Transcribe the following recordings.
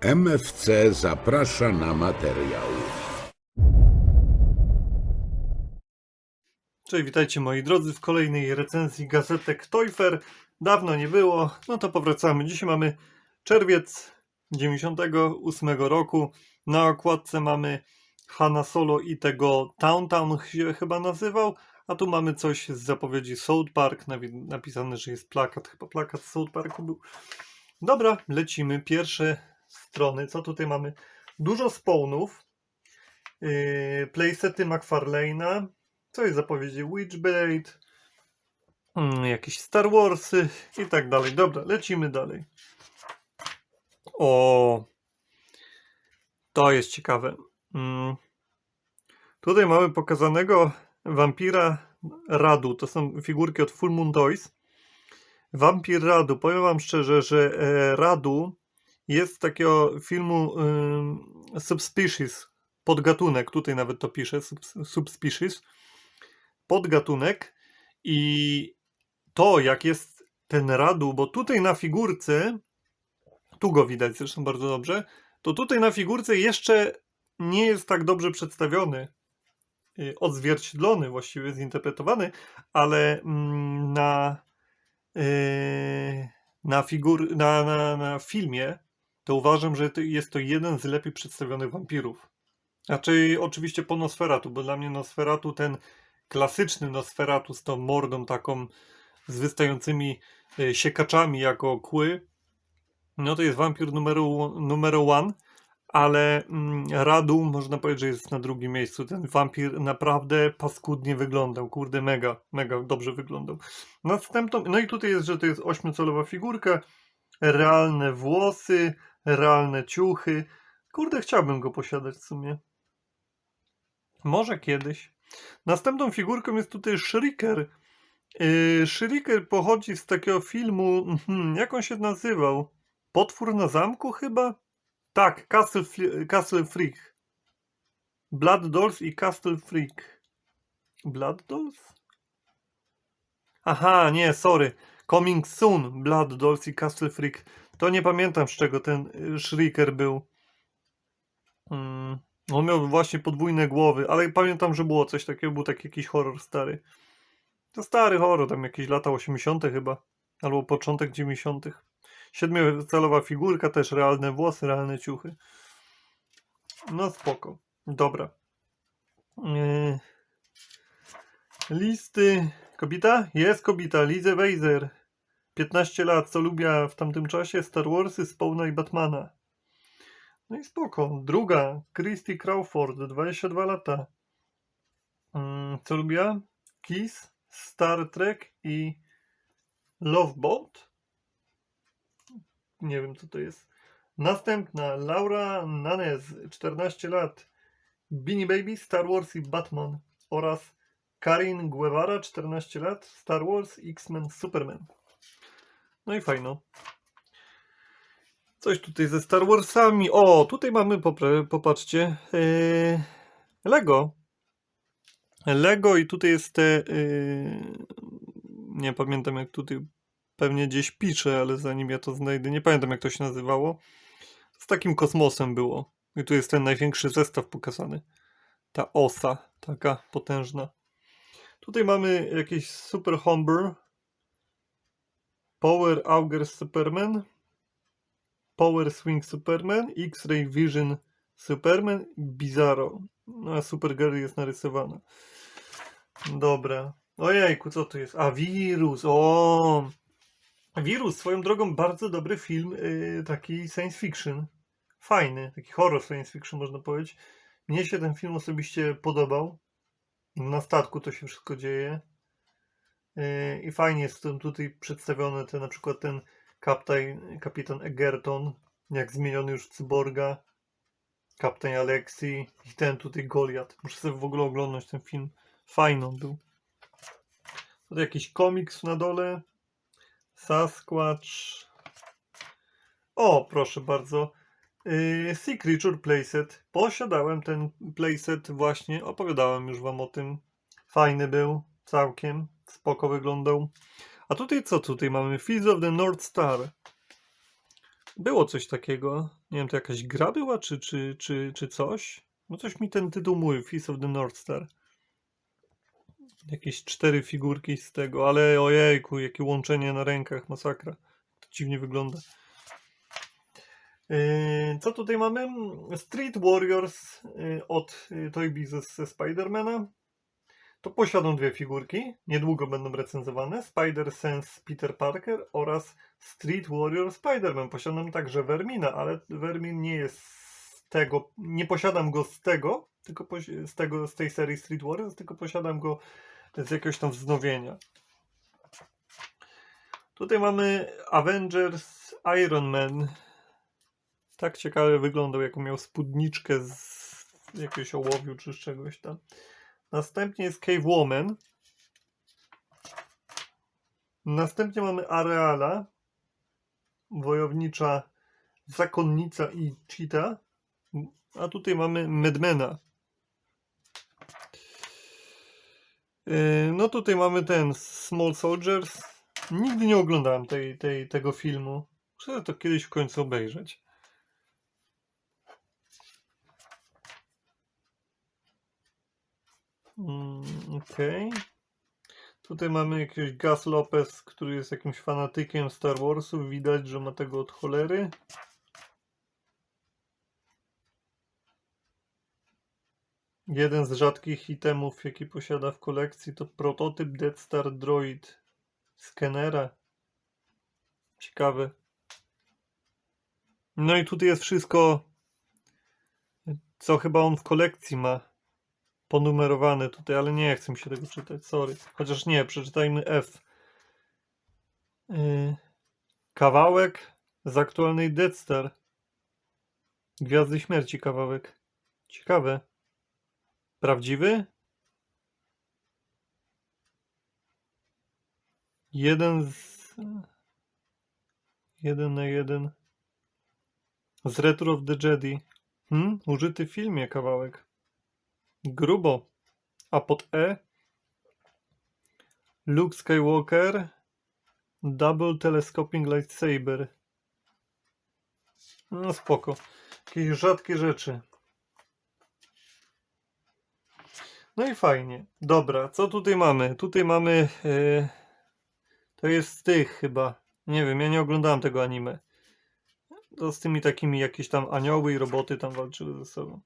MFC zaprasza na materiał. Cześć, witajcie moi drodzy w kolejnej recenzji gazetek Toyfer. Dawno nie było, no to powracamy. Dzisiaj mamy czerwiec 98 roku. Na okładce mamy Hanna Solo i tego Town Town się chyba nazywał, a tu mamy coś z zapowiedzi South Park, napisane, że jest plakat, chyba plakat z South Parku był. Dobra, lecimy. Pierwsze strony, co tutaj mamy? Dużo spawnów, yy, playsety McFarlane'a, co jest zapowiedzi Witchblade, mm, jakieś Star Warsy i tak dalej. Dobra, lecimy dalej. O, to jest ciekawe. Mm. Tutaj mamy pokazanego wampira Radu. To są figurki od Full Moon Toys. Wampir Radu. Powiem wam szczerze, że e, Radu jest takiego filmu ym, Subspecies, podgatunek. Tutaj nawet to pisze, subs- Subspecies. Podgatunek. I to, jak jest ten radu, bo tutaj na figurce, tu go widać zresztą bardzo dobrze, to tutaj na figurce jeszcze nie jest tak dobrze przedstawiony, y, odzwierciedlony, właściwie zinterpretowany, ale mm, na, yy, na, figur, na, na, na filmie to uważam, że jest to jeden z lepiej przedstawionych wampirów. Znaczy, oczywiście po Nosferatu, bo dla mnie Nosferatu ten klasyczny Nosferatu z tą mordą taką z wystającymi e, siekaczami jako kły, no to jest wampir numer, numer one, ale mm, Radu można powiedzieć, że jest na drugim miejscu. Ten wampir naprawdę paskudnie wyglądał, kurde mega, mega dobrze wyglądał. Następną, no i tutaj jest, że to jest ośmiocalowa figurka, realne włosy, realne ciuchy. Kurde, chciałbym go posiadać w sumie. Może kiedyś. Następną figurką jest tutaj Shrieker. Yy, Shrieker pochodzi z takiego filmu, mhm, jak on się nazywał? Potwór na zamku chyba? Tak, Castle, Castle Freak. Blood Dolls i Castle Freak. Blood Dolls? Aha, nie, sorry. Coming Soon, Blood Dolls i Castle Freak. To nie pamiętam z czego ten y, Shrieker był. Mm. On miał właśnie podwójne głowy, ale pamiętam, że było coś takiego, był taki jakiś horror stary. To stary horror, tam jakieś lata 80. chyba, albo początek 90. Siedmiocalowa figurka, też realne włosy, realne ciuchy. No spoko. Dobra. Yy. Listy. Kobita? Jest kobita. Lizę Weiser. 15 lat. Co lubiła w tamtym czasie? Star Warsy, Spawna i Batmana. No i spoko. Druga, Christy Crawford, 22 lata. Mm, Co lubiła? Kiss, Star Trek i Loveboat? Nie wiem, co to jest. Następna, Laura Nanez, 14 lat. Beanie Baby, Star Wars i Batman. Oraz Karin Guevara, 14 lat. Star Wars, X-Men, Superman. No i fajno. Coś tutaj ze Star Warsami. O, tutaj mamy, popatrzcie, yy, Lego. Lego i tutaj jest te, yy, nie pamiętam jak tutaj, pewnie gdzieś piszę, ale zanim ja to znajdę, nie pamiętam jak to się nazywało. Z takim kosmosem było. I tu jest ten największy zestaw pokazany. Ta osa, taka potężna. Tutaj mamy jakiś Super Homber. Power Auger Superman. Power Swing Superman, X-Ray Vision Superman, Bizarro. No a Supergirl jest narysowana. Dobra. Ojejku, co to jest? A, Wirus, o! Wirus, swoją drogą bardzo dobry film, yy, taki science fiction. Fajny, taki horror science fiction można powiedzieć. Mnie się ten film osobiście podobał. Na statku to się wszystko dzieje. Yy, I fajnie jest tutaj przedstawiony ten, na przykład ten kapitan, kapitan Egerton, jak zmieniony już cyborga, kapitan Alexi i ten tutaj Goliat. Muszę sobie w ogóle oglądać ten film. Fajny on był. Tutaj jakiś komiks na dole. Sasquatch. O, proszę bardzo. Yy, sea Creature Playset. Posiadałem ten playset właśnie. Opowiadałem już wam o tym. Fajny był. Całkiem. Spoko wyglądał. A tutaj co tutaj mamy? Fields of the North Star. Było coś takiego. Nie wiem, to jakaś gra była, czy, czy, czy, czy coś? No coś mi ten tytuł mówił, Feast of the North Star. Jakieś cztery figurki z tego, ale ojejku, jakie łączenie na rękach, masakra. To dziwnie wygląda. Yy, Co tutaj mamy? Street Warriors yy, od yy, Toy Biz ze Spidermana. To posiadam dwie figurki, niedługo będą recenzowane. Spider Sense Peter Parker oraz Street Warrior Spider-Man. Posiadam także Vermina, ale Vermin nie jest z tego, nie posiadam go z tego, tylko z tego, z tej serii Street Warriors, tylko posiadam go z jakiegoś tam wznowienia. Tutaj mamy Avengers Iron Man. Tak ciekawie wyglądał, jaką miał spódniczkę z jakiegoś ołowiu czy z czegoś tam. Następnie jest Cave Woman. Następnie mamy Areala, wojownicza zakonnica i cheetah. A tutaj mamy Medmana. Yy, No tutaj mamy ten Small Soldiers. Nigdy nie oglądałem tej, tej, tego filmu. Muszę to kiedyś w końcu obejrzeć. Mm, Okej. Tutaj mamy jakiegoś Gus Lopez, który jest jakimś fanatykiem Star Warsów. Widać, że ma tego od cholery. Jeden z rzadkich itemów, jaki posiada w kolekcji, to prototyp Death Star Droid skenera. Ciekawe. No i tutaj jest wszystko, co chyba on w kolekcji ma ponumerowane tutaj, ale nie chcę mi się tego czytać, sorry. Chociaż nie, przeczytajmy F. Yy, kawałek z aktualnej Death Star. Gwiazdy Śmierci kawałek. Ciekawe. Prawdziwy? Jeden z... Jeden na jeden. Z Retro of the Jedi. Hmm? Użyty w filmie kawałek. Grubo. A pod E? Luke Skywalker. Double Telescoping Lightsaber. No spoko. Jakieś rzadkie rzeczy. No i fajnie. Dobra, co tutaj mamy? Tutaj mamy. e, to jest z tych chyba. Nie wiem, ja nie oglądałem tego anime. To z tymi takimi jakieś tam anioły i roboty tam walczyły ze sobą.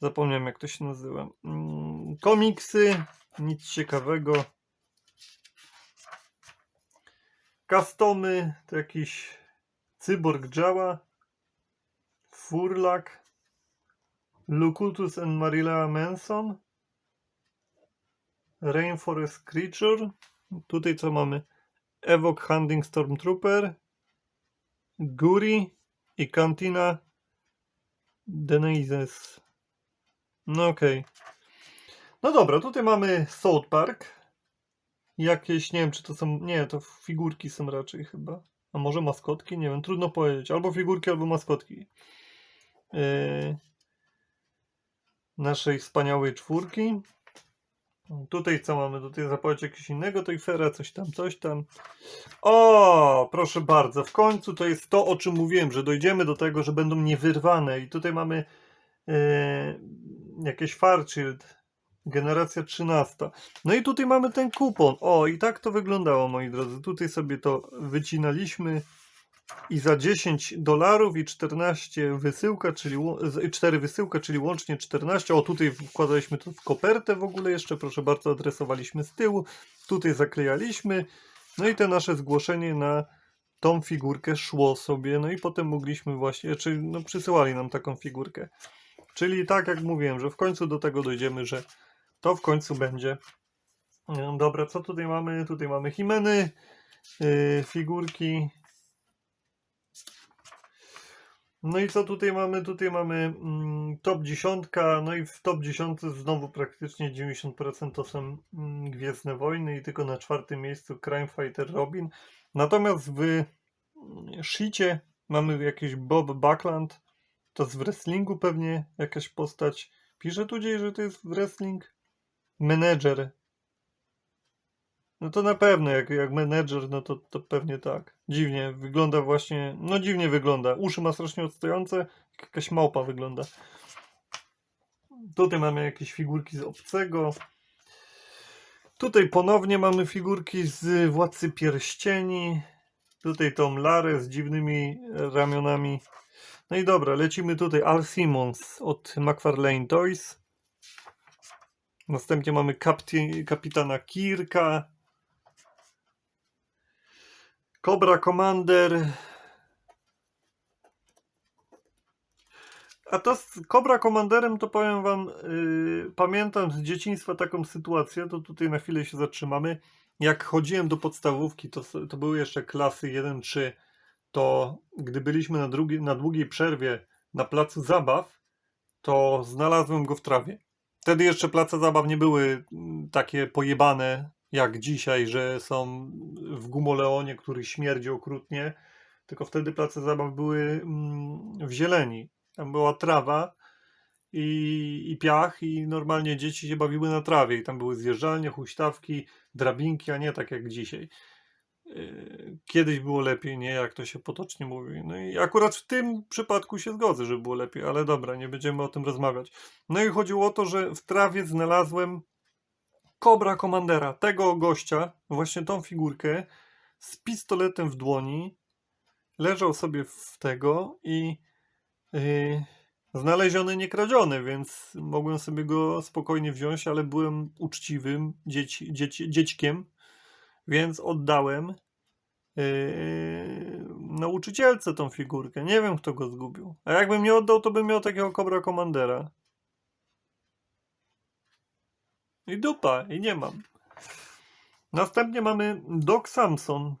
Zapomniałem jak to się nazywa. Mm, komiksy, nic ciekawego. Customy, to jakiś cyborg Jała, Furlak, Lucutus and Marilla Manson, Rainforest Creature. Tutaj co mamy? Evoke Hunting Stormtrooper, Guri i Cantina Denizes. No okej. No dobra, tutaj mamy South Park. Jakieś, nie wiem czy to są, nie, to figurki są raczej chyba. A może maskotki? Nie wiem, trudno powiedzieć. Albo figurki, albo maskotki. Yy, naszej wspaniałej czwórki. Tutaj co mamy? Tutaj zapowiedź jakiegoś innego Toyfera, coś tam, coś tam. O, proszę bardzo, w końcu to jest to, o czym mówiłem, że dojdziemy do tego, że będą niewyrwane. I tutaj mamy e, jakieś Fairchild, generacja 13. No i tutaj mamy ten kupon. O, i tak to wyglądało, moi drodzy. Tutaj sobie to wycinaliśmy i za 10 dolarów i 14 wysyłka, czyli ło- z- 4 wysyłka, czyli łącznie 14. O, tutaj wkładaliśmy to w kopertę w ogóle jeszcze, proszę bardzo, adresowaliśmy z tyłu. Tutaj zaklejaliśmy. No i te nasze zgłoszenie na tą figurkę szło sobie, no i potem mogliśmy właśnie, czy no przysyłali nam taką figurkę. Czyli tak jak mówiłem, że w końcu do tego dojdziemy, że to w końcu będzie. No Dobra, co tutaj mamy? Tutaj mamy Himeny, yy, figurki. No i co tutaj mamy? Tutaj mamy mm, top 10, no i w top 10 znowu praktycznie 90% to są mm, Gwiezdne Wojny i tylko na czwartym miejscu Crime Fighter Robin. Natomiast w mm, Shicie mamy jakiś Bob Buckland, to z wrestlingu pewnie jakaś postać. Pisze tu gdzieś, że to jest wrestling. Menedżer. No to na pewno, jak, jak menedżer, no to, to pewnie tak. Dziwnie, wygląda właśnie, no dziwnie wygląda. Uszy ma strasznie odstające, jak jakaś małpa wygląda. Tutaj mamy jakieś figurki z obcego. Tutaj ponownie mamy figurki z Władcy Pierścieni. Tutaj tą Larę z dziwnymi ramionami. No i dobra, lecimy tutaj. Al Simmons od McFarlane Toys. Następnie mamy kapti- kapitana Kirka. Cobra Commander. A to z Cobra Commanderem to powiem wam, yy, pamiętam z dzieciństwa taką sytuację, to tutaj na chwilę się zatrzymamy. Jak chodziłem do podstawówki, to, to były jeszcze klasy 1-3, to gdy byliśmy na, drugi, na długiej przerwie na placu zabaw, to znalazłem go w trawie. Wtedy jeszcze place zabaw nie były mm, takie pojebane jak dzisiaj, że są w gumoleonie, który śmierdzi okrutnie, tylko wtedy place zabaw były mm, w zieleni. Tam była trawa i, i piach i normalnie dzieci się bawiły na trawie i tam były zjeżdżalnie, huśtawki, drabinki, a nie tak jak dzisiaj. Yy, Kiedyś było lepiej, nie jak to się potocznie mówi. No i akurat w tym przypadku się zgodzę, że było lepiej, ale dobra, nie będziemy o tym rozmawiać. No i chodziło o to, że w trawie znalazłem Cobra Commandera, tego gościa, właśnie tą figurkę z pistoletem w dłoni. Leżał sobie w tego i yy, znaleziony, nie kradziony, więc mogłem sobie go spokojnie wziąć, ale byłem uczciwym dzieci, dzieci, dziećkiem, więc oddałem yy, nauczycielce tą figurkę. Nie wiem, kto go zgubił. A jakbym nie oddał, to bym miał takiego Cobra Commandera. I dupa, i nie mam. Następnie mamy Doc Samson.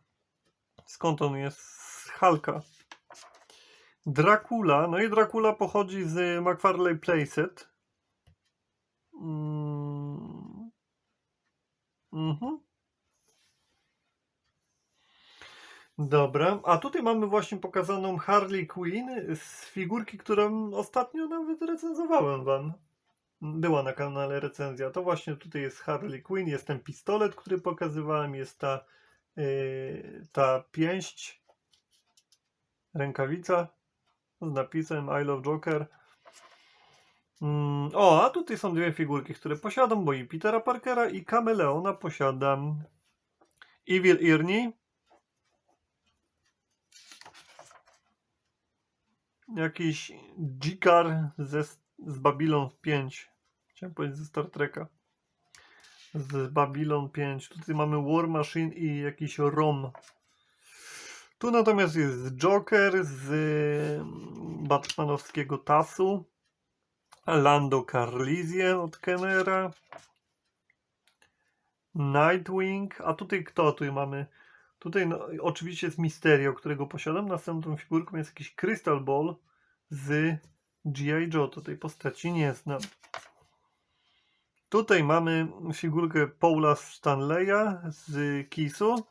Skąd on jest? Z Halka. Dracula. No i Dracula pochodzi z McFarlane Playset. Mm. Mhm. Dobra, a tutaj mamy właśnie pokazaną Harley Quinn z figurki, którą ostatnio nawet recenzowałem wam. Była na kanale recenzja. To właśnie tutaj jest Harley Quinn, jest ten pistolet, który pokazywałem, jest ta, yy, ta pięść, rękawica z napisem I love Joker. Mm, o, a tutaj są dwie figurki, które posiadam, bo i Petera Parkera i Kameleona posiadam. Evil Ernie. Jakiś Jikar ze, z Babylon 5. Chciałem powiedzieć ze Star Treka. Z Babylon 5. Tutaj mamy War Machine i jakiś ROM. Tu natomiast jest Joker z mm, Batmanowskiego TASu. Lando Carlizien od Kennera. Nightwing. A tutaj kto? Tutaj mamy. Tutaj no, oczywiście jest Mysterio, którego posiadam. Następną figurką jest jakiś Crystal Ball z G.I. Joe. To tej postaci nie znam. Tutaj mamy figurkę Paula Stanleya z Kisu.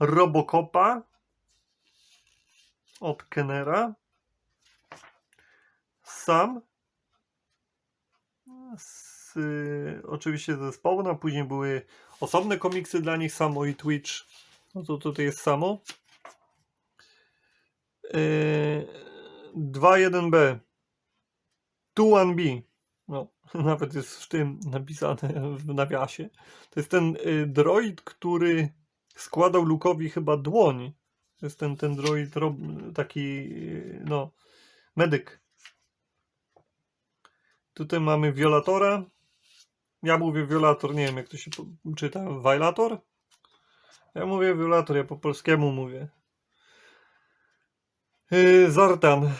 Robocopa od Kennera. Sam. Y, oczywiście ze Spawna. Później były osobne komiksy dla nich, Samo i Twitch. No to tutaj jest Samo. Yy, 2.1b. 2.1b. No, nawet jest w tym napisane w nawiasie. To jest ten y, droid, który składał Lukowi chyba dłoń. To jest ten, ten droid rob, taki, y, no, medyk. Tutaj mamy Violatora. Ja mówię Violator, nie wiem jak to się czyta. Violator? Ja mówię Violator, ja po polskiemu mówię. Yy, Zartan.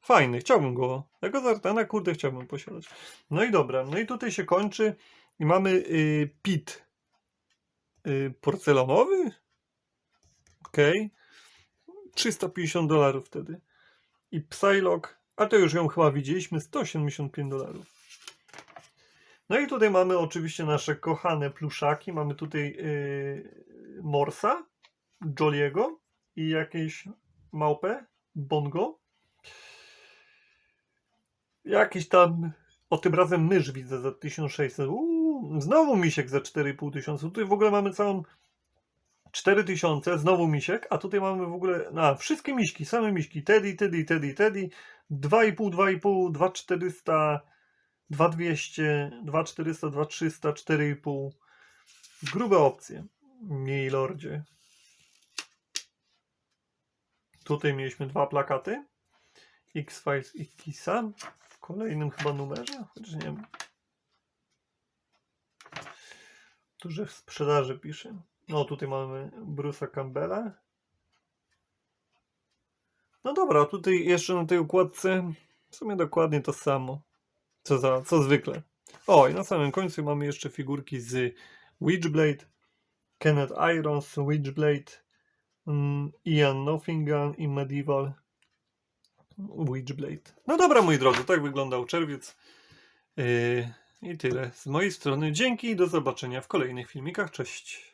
Fajny, chciałbym go. Tego Zartana, kurde, chciałbym posiadać. No i dobra, no i tutaj się kończy i mamy yy, pit. Yy, porcelanowy? Okej. 350 dolarów wtedy. I Psylocke, a to już ją chyba widzieliśmy, 175 dolarów. No i tutaj mamy oczywiście nasze kochane pluszaki. Mamy tutaj yy, Morsa, Joliego i jakieś małpę, Bongo. Jakiś tam, o tym razem mysz widzę za 1600. Uuu, znowu misiek za 4,5 tysiąca. Tutaj w ogóle mamy całą 4 tysiące, znowu misiek, a tutaj mamy w ogóle, a wszystkie miśki, same miśki, Teddy, Teddy, Teddy, Teddy, 2,5, 2,5, 2,400, 2,200, 2,400, 2,300, 4,5. Grube opcje, miej lordzie. Tutaj mieliśmy dwa plakaty. X-Files i Kisa. W kolejnym chyba numerze, chociaż nie wiem. Tu, w sprzedaży pisze. No, tutaj mamy Bruce'a Campbella. No dobra, tutaj jeszcze na tej układce w sumie dokładnie to samo, co, za, co zwykle. O, i na samym końcu mamy jeszcze figurki z Witchblade, Kenneth Irons, Witchblade, mm, Ian Nottingham i Medieval Witchblade. No dobra, moi drodzy, tak wyglądał czerwiec. Yy, I tyle z mojej strony. Dzięki i do zobaczenia w kolejnych filmikach. Cześć.